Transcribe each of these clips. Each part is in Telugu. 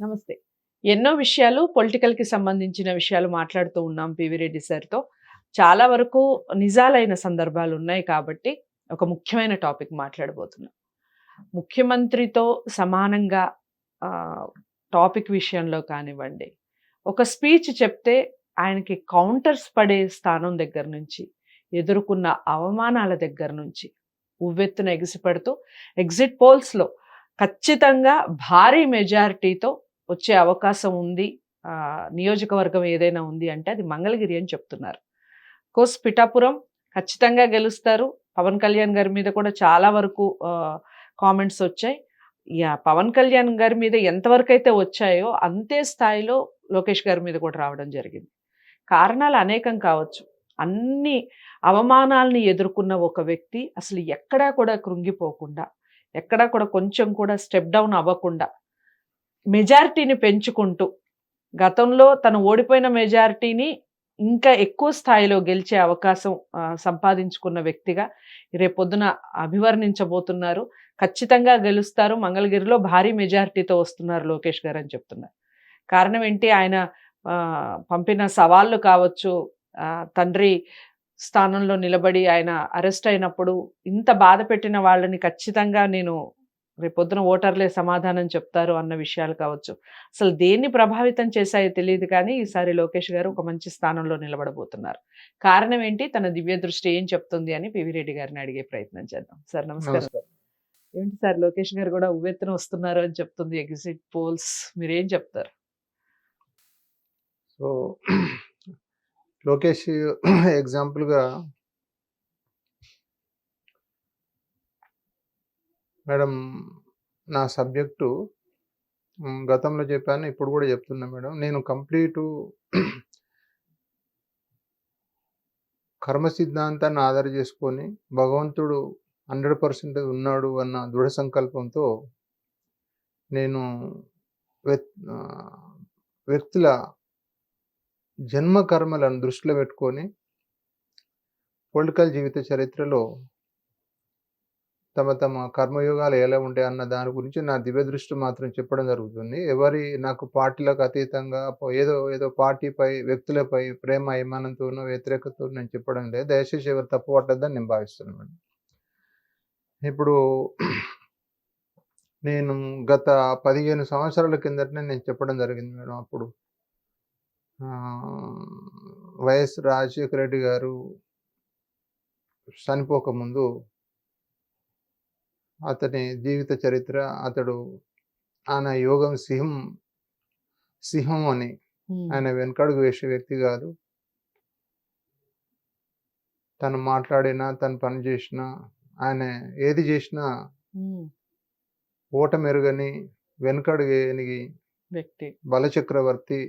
నమస్తే. ఎన్నో విషయాలు పొలిటికల్కి సంబంధించిన విషయాలు మాట్లాడుతూ ఉన్నాం పివి రెడ్డి సార్తో. చాలా వరకు నిజాలైన సందర్భాలు ఉన్నాయి కాబట్టి ఒక ముఖ్యమైన టాపిక్ మాట్లాడబోతున్నాం. ముఖ్యమంత్రితో సమానంగా టాపిక్ విషయంలో కానివ్వండి ఒక స్పీచ్ చెప్తే ఆయనకి కౌంటర్స్ పడే స్థానం దగ్గర నుంచి ఎదుర్కొన్న అవమానాల దగ్గర నుంచి ఉవ్వెత్తున ఎగిసిపడుతూ ఎగ్జిట్ పోల్స్లో ఖచ్చితంగా భారీ మెజారిటీతో వచ్చే అవకాశం ఉంది. నియోజకవర్గం ఏదైనా ఉంది అంటే అది మంగళగిరి అని చెప్తున్నారు. కోర్స్ పిఠాపురం ఖచ్చితంగా గెలుస్తారు. పవన్ కళ్యాణ్ గారి మీద కూడా చాలా వరకు కామెంట్స్ వచ్చాయి. యా పవన్ కళ్యాణ్ గారి మీద ఎంతవరకు అయితే వచ్చాయో అంతే స్థాయిలో లోకేష్ గారి మీద కూడా రావడం జరిగింది. కారణాలు అనేకం కావచ్చు. అన్ని అవమానాల్ని ఎదుర్కొన్న ఒక వ్యక్తి అసలు ఎక్కడా కూడా కృంగిపోకుండా ఎక్కడా కూడా కొంచెం కూడా స్టెప్ డౌన్ అవ్వకుండా మెజారిటీని పెంచుకుంటూ గతంలో తను ఓడిపోయిన మెజారిటీని ఇంకా ఎక్కువ స్థాయిలో గెలిచే అవకాశం సంపాదించుకున్న వ్యక్తిగా రేపొద్దున అభివర్ణించబోతున్నారు. ఖచ్చితంగా గెలుస్తారు. మంగళగిరిలో భారీ మెజారిటీతో వస్తున్నారు లోకేష్ గారు అని చెప్తున్నారు. కారణం ఏంటి? ఆయన పంపిన సవాళ్ళు కావచ్చు తండ్రి స్థానంలో నిలబడి ఆయన అరెస్ట్ అయినప్పుడు ఇంత బాధ పెట్టిన వాళ్ళని ఖచ్చితంగా నేను రేపొద్దున ఓటర్లే సమాధానం చెప్తారు అన్న విషయాలు కావచ్చు. అసలు దేన్ని ప్రభావితం చేశాయో తెలియదు కానీ ఈసారి లోకేష్ గారు ఒక మంచి స్థానంలో నిలబడబోతున్నారు. కారణం ఏంటి? తన దివ్య దృష్టి ఏం చెప్తుంది అని పివి రెడ్డి గారిని అడిగే ప్రయత్నం చేద్దాం. సార్ నమస్కారం ఏంటి సార్ లోకేష్ గారు కూడా ఉవ్వెత్తున వస్తున్నారు అని చెప్తుంది ఎగ్జిట్ పోల్స్. మీరేం చెప్తారు? సో లోకేష్ ఎగ్జాంపుల్గా మేడం నా సబ్జెక్టు గతంలో చెప్పాను ఇప్పుడు కూడా చెప్తున్నా మేడం. నేను కంప్లీటు కర్మ సిద్ధాంతాన్ని ఆధార చేసుకొని భగవంతుడు హండ్రెడ్ పర్సెంట్ ఉన్నాడు అన్న దృఢ సంకల్పంతో నేను వ్యక్తుల జన్మ కర్మలను దృష్టిలో పెట్టుకొని పొలిటికల్ జీవిత చరిత్రలో తమ తమ కర్మయోగాలు ఎలా ఉంటాయి అన్న దాని గురించి నా దివ్య దృష్టి మాత్రం చెప్పడం జరుగుతుంది. ఎవరి నాకు పార్టీలకు అతీతంగా ఏదో ఏదో పార్టీపై వ్యక్తులపై ప్రేమ అభిమానంతోనో వ్యతిరేకతో నేను చెప్పడం లేదు. దయచేసి ఎవరు తప్పు పట్టద్దని నేను భావిస్తున్నాను. మేడం ఇప్పుడు నేను గత పదిహేను సంవత్సరాల కిందటనే నేను చెప్పడం జరిగింది మేడం అప్పుడు. వైఎస్ రాజశేఖర రెడ్డి గారు చనిపోకముందు అతని జీవిత చరిత్ర అతడు ఆయన యోగం సింహం సింహం అని ఆయన వెనకడుగు వేసే వ్యక్తి కాదు. తను మాట్లాడినా తను పని చేసినా ఆయన ఏది చేసినా ఉమ్, ఓటమెరుగని వెనకడుగని వ్యక్తి. బలచక్రవర్తి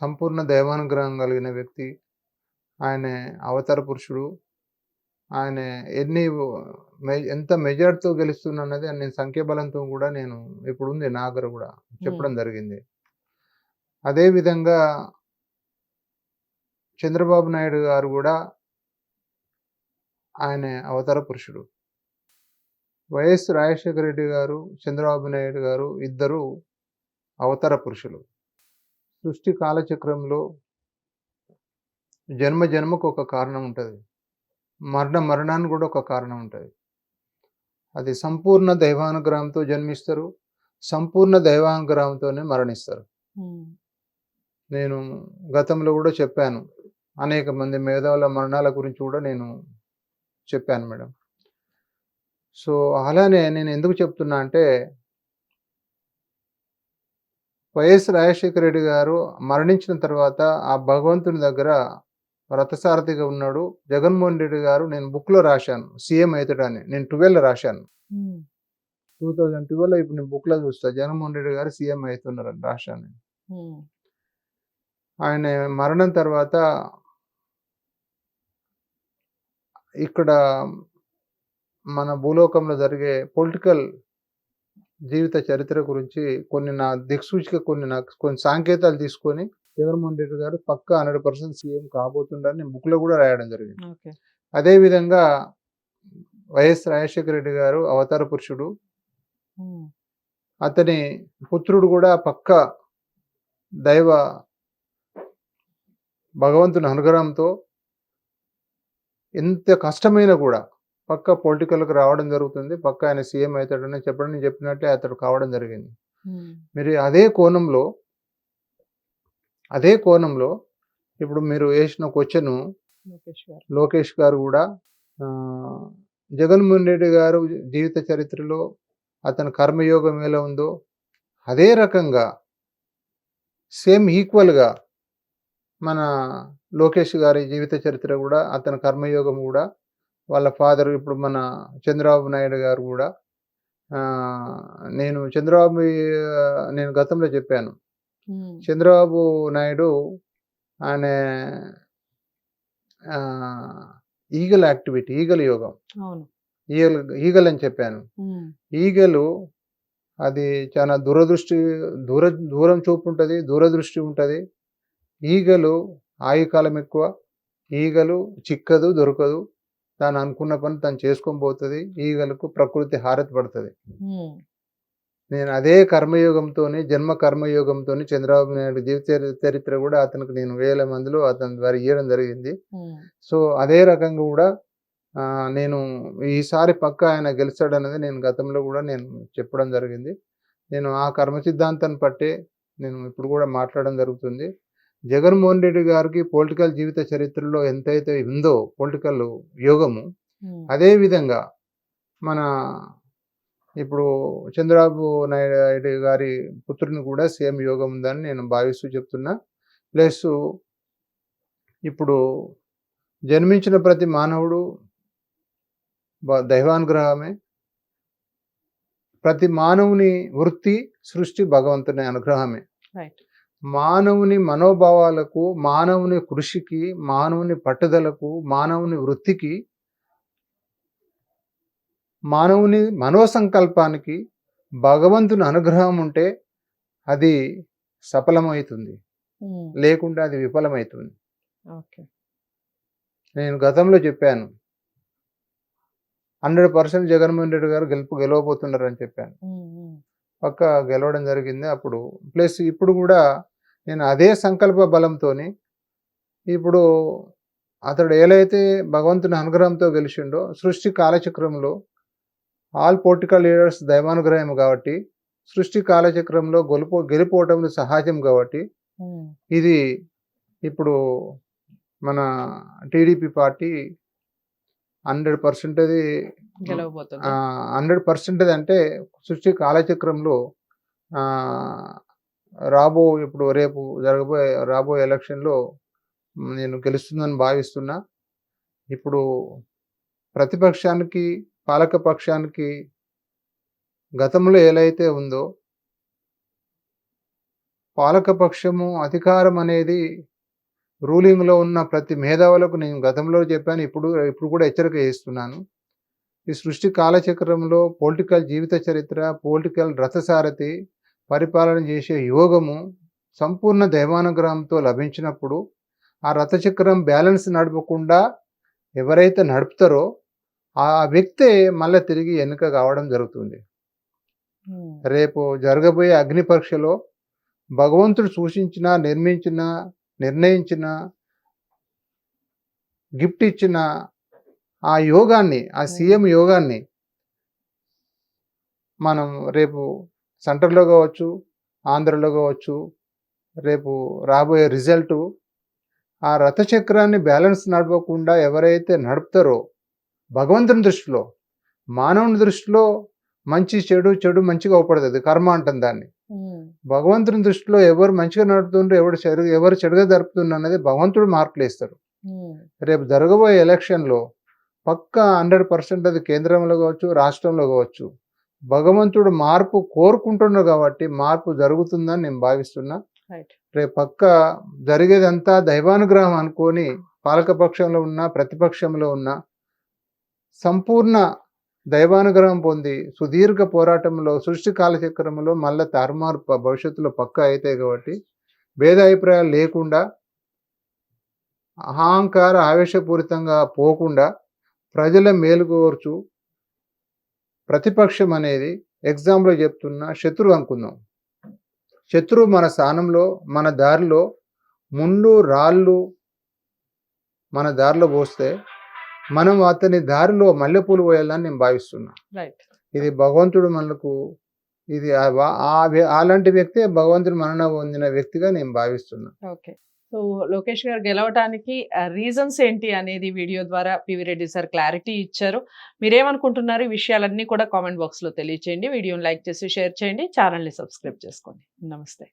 సంపూర్ణ దైవానుగ్రహం కలిగిన వ్యక్తి. ఆయన అవతార పురుషుడు. ఆయన ఎన్ని ఎంత మెజార్టీతో గెలుస్తున్నా అన్నది నేను సంఖ్యాబలంతో కూడా నేను ఇప్పుడు ఉంది నా దగ్గర కూడా చెప్పడం జరిగింది. అదే విధంగా చంద్రబాబు నాయుడు గారు కూడా ఆయన అవతార పురుషుడు. వైఎస్ రాజశేఖర రెడ్డి గారు చంద్రబాబు నాయుడు గారు ఇద్దరు అవతార పురుషులు. సృష్టి కాలచక్రంలో జన్మ జన్మకు ఒక కారణం ఉంటుంది. మరణ మరణానికి కూడా ఒక కారణం ఉంటుంది. అది సంపూర్ణ దైవానుగ్రహంతో జన్మిస్తారు. సంపూర్ణ దైవానుగ్రహంతోనే మరణిస్తారు. నేను గతంలో కూడా చెప్పాను. అనేక మంది మేధావుల మరణాల గురించి కూడా నేను చెప్పాను మేడం. సో అలానే నేను ఎందుకు చెప్తున్నా అంటే వైఎస్ రాజశేఖర రెడ్డి గారు మరణించిన తర్వాత ఆ భగవంతుని దగ్గర రథసారథిగా ఉన్నాడు. జగన్మోహన్ రెడ్డి గారు నేను బుక్లో రాశాను. సీఎం అవుతాడని నేను ట్వెల్వ్ రాశాను. టూ థౌజండ్ ట్వెల్వ్ ఇప్పుడు నేను బుక్లో చూస్తా. జగన్మోహన్ రెడ్డి గారు సీఎం అవుతున్నారని రాశాను ఆయన మరణం తర్వాత ఇక్కడ మన భూలోకంలో జరిగే పొలిటికల్ జీవిత చరిత్ర గురించి కొన్ని నా దిక్సూచిక కొన్ని నాకు కొన్ని సాంకేతాలు తీసుకొని జగన్మోహన్ రెడ్డి గారు పక్కా హండ్రెడ్ పర్సెంట్ సీఎం కాబోతుండని బుక్లో కూడా రాయడం జరిగింది. ఓకే. అతని పుత్రుడు కూడా పక్క దైవ భగవంతుని అనుగ్రహంతో ఎంత కష్టమైనా కూడా పక్క పొలిటికల్కి రావడం జరుగుతుంది. పక్క ఆయన సీఎం అవుతాడని చెప్పడం నేను చెప్పినట్లే అతడు కావడం జరిగింది. మీరు అదే కోణంలో అదే కోణంలో ఇప్పుడు మీరు వేసిన క్వశ్చన్ లోకేష్ గారు. కూడా జగన్మోహన్ రెడ్డి గారు జీవిత చరిత్రలో అతని కర్మయోగం ఎలా ఉందో అదే రకంగా సేమ్ ఈక్వల్గా మన లోకేష్ గారి జీవిత చరిత్ర కూడా అతని కర్మయోగం కూడా వాళ్ళ ఫాదర్ ఇప్పుడు మన చంద్రబాబు నాయుడు గారు కూడా నేను చంద్రబాబు నేను గతంలో చెప్పాను చంద్రబాబు నాయుడు ఆయన ఈగల్ యాక్టివిటీ ఈగల్ యోగం. ఈగల్ ఈగల్ అని చెప్పాను. ఈగలు అది చాలా దూరదృష్టి దూర దూరం చూపు ఉంటుంది దూరదృష్టి ఉంటుంది. ఈగలు ఆయుకాలం ఎక్కువ. ఈగలు చిక్కదు దొరకదు. తాను అనుకున్న పని తను చేసుకొని పోతుంది. ఈగలకు ప్రకృతి హారతి పడుతుంది. నేను అదే కర్మయోగంతో జన్మ కర్మయోగంతో చంద్రబాబు నాయుడు జీవిత చరి- చరిత్ర కూడా అతనికి నేను వేల మందిలో అతని ద్వారా ఇవ్వడం జరిగింది. సో అదే రకంగా కూడా నేను ఈసారి పక్క ఆయన గెలిచాడనేది నేను గతంలో కూడా నేను చెప్పడం జరిగింది. నేను ఆ కర్మ సిద్ధాంతాన్ని పట్టే నేను ఇప్పుడు కూడా మాట్లాడడం జరుగుతుంది. జగన్మోహన్ రెడ్డి గారికి పొలిటికల్ జీవిత చరిత్రలో ఎంతైతే ఉందో పొలిటికల్ యోగము అదే విధంగా మన ఇప్పుడు చంద్రబాబు నాయుడు గారి పుత్రుని కూడా సేమ్ యోగం ఉందని నేను భావిస్తూ చెప్తున్నా. ప్లస్ ఇప్పుడు జన్మించిన ప్రతి మానవుడు దైవానుగ్రహమే. ప్రతి మానవుని వృత్తి సృష్టి భగవంతుని అనుగ్రహమే. మానవుని మనోభావాలకు మానవుని కృషికి మానవుని పట్టుదలకు మానవుని వృత్తికి మానవుని మనోసంకల్పానికి భగవంతుని అనుగ్రహం ఉంటే అది సఫలమవుతుంది. లేకుంటే అది విఫలమవుతుంది. ఓకే. నేను గతంలో చెప్పాను. హండ్రెడ్ పర్సెంట్ జగన్మోహన్ రెడ్డి గారు గెలుపు గెలవబోతున్నారని చెప్పాను. ఉమ్, ఉమ్, పక్క గెలవడం జరిగింది అప్పుడు. ప్లస్ ఇప్పుడు కూడా నేను అదే సంకల్ప బలంతో ఇప్పుడు అతడు ఏలైతే భగవంతుని అనుగ్రహంతో గెలిచిండో సృష్టి కాలచక్రంలో ఆల్ పొలిటికల్ లీడర్స్ దైవానుగ్రహం కాబట్టి సృష్టి కాలచక్రంలో గెలుపు గెలిపోవటం సహజం కాబట్టి ఇది ఇప్పుడు మన టీడీపీ పార్టీ హండ్రెడ్ పర్సెంటేజ్ గెలవబోతుంది? హండ్రెడ్ పర్సెంటేజ్ అంటే సృష్టి కాలచక్రంలో రాబో ఇప్పుడు రేపు జరగబోయే రాబోయే ఎలక్షన్లో నేను గెలుస్తుందని భావిస్తున్నా. ఇప్పుడు ప్రతిపక్షానికి పాలకపక్షానికి గతంలో ఎలా ఉందో పాలకపక్షము అధికారం అనేది రూలింగ్లో ఉన్న ప్రతి మేధావులకు నేను గతంలో చెప్పాను ఇప్పుడు ఇప్పుడు కూడా హెచ్చరిక చేస్తున్నాను. ఈ సృష్టి కాలచక్రంలో పొలిటికల్ జీవిత చరిత్ర పొలిటికల్ రథసారథి పరిపాలన చేసే యోగము సంపూర్ణ దైవానుగ్రహంతో లభించినప్పుడు ఆ రథచక్రం బ్యాలెన్స్ నడపకుండా ఎవరైతే నడుపుతారో ఆ వ్యక్తే మళ్ళీ తిరిగి ఎన్నిక కావడం జరుగుతుంది. రేపు జరగబోయే అగ్ని పరీక్షలో భగవంతుడు సూచించిన నిర్మించిన నిర్ణయించిన గిఫ్ట్ ఇచ్చిన ఆ యోగాన్ని ఆ సీఎం యోగాన్ని మనం రేపు సెంటర్లో కావచ్చు ఆంధ్రలో కావచ్చు రేపు రాబోయే రిజల్టు ఆ రథచక్రాన్ని బ్యాలెన్స్ నడవకుండా ఎవరైతే నడుపుతారో భగవంతుని దృష్టిలో మానవుని దృష్టిలో మంచి చెడు చెడు మంచిగా అవపడుతుంది. కర్మ అంటుంది దాన్ని. భగవంతుని దృష్టిలో ఎవరు మంచిగా నడుపుతుండ్రు ఎవరు చెడు ఎవరు చెడుగా జరుపుతుండ్రు అనేది భగవంతుడు మార్కులు వేస్తాడు ఉమ్, రేపు జరగబోయే ఎలక్షన్లో పక్క హండ్రెడ్ పర్సెంట్ అది కేంద్రంలో కావచ్చు రాష్ట్రంలో కావచ్చు భగవంతుడు మార్పు కోరుకుంటున్నాడు కాబట్టి మార్పు జరుగుతుందని నేను భావిస్తున్నా. రేపు పక్క జరిగేదంతా దైవానుగ్రహం అనుకొని పాలకపక్షంలో ఉన్న ప్రతిపక్షంలో ఉన్న సంపూర్ణ దైవానుగ్రహం పొంది సుదీర్ఘ పోరాటంలో సృష్టి కాలచక్రంలో మళ్ళీ తారుమారు భవిష్యత్తులో పక్క అవుతాయి కాబట్టి భేదాభిప్రాయాలు లేకుండా అహంకార ఆవేశపూరితంగా పోకుండా ప్రజల మేలుకోవచ్చు ప్రతిపక్షం అనేది ఎగ్జాంపుల్ చెప్తున్న శత్రువు అనుకుందాం. శత్రువు మన స్థానంలో మన దారిలో ముళ్ళు రాళ్ళు మన దారిలో పోస్తే మనం అతని దారిలో మల్లెపూలు పోయాలని నేను భావిస్తున్నా. రైట్ ఇది భగవంతుడు మనకు ఇది అలాంటి వ్యక్తే భగవంతుడు మరణ పొందిన వ్యక్తిగా నేను భావిస్తున్నా. ఓకే సో లోకేష్ గారు గెలవటానికి రీజన్స్ ఏంటి అనేది వీడియో ద్వారా పివి రెడ్డి సార్ క్లారిటీ ఇచ్చారు. మీరేమనుకుంటున్నారు? ఈ విషయాలన్నీ కూడా కామెంట్ బాక్స్లో తెలియచేయండి. వీడియోని లైక్ చేసి షేర్ చేయండి. ఛానల్ని సబ్స్క్రైబ్ చేసుకోండి. నమస్తే.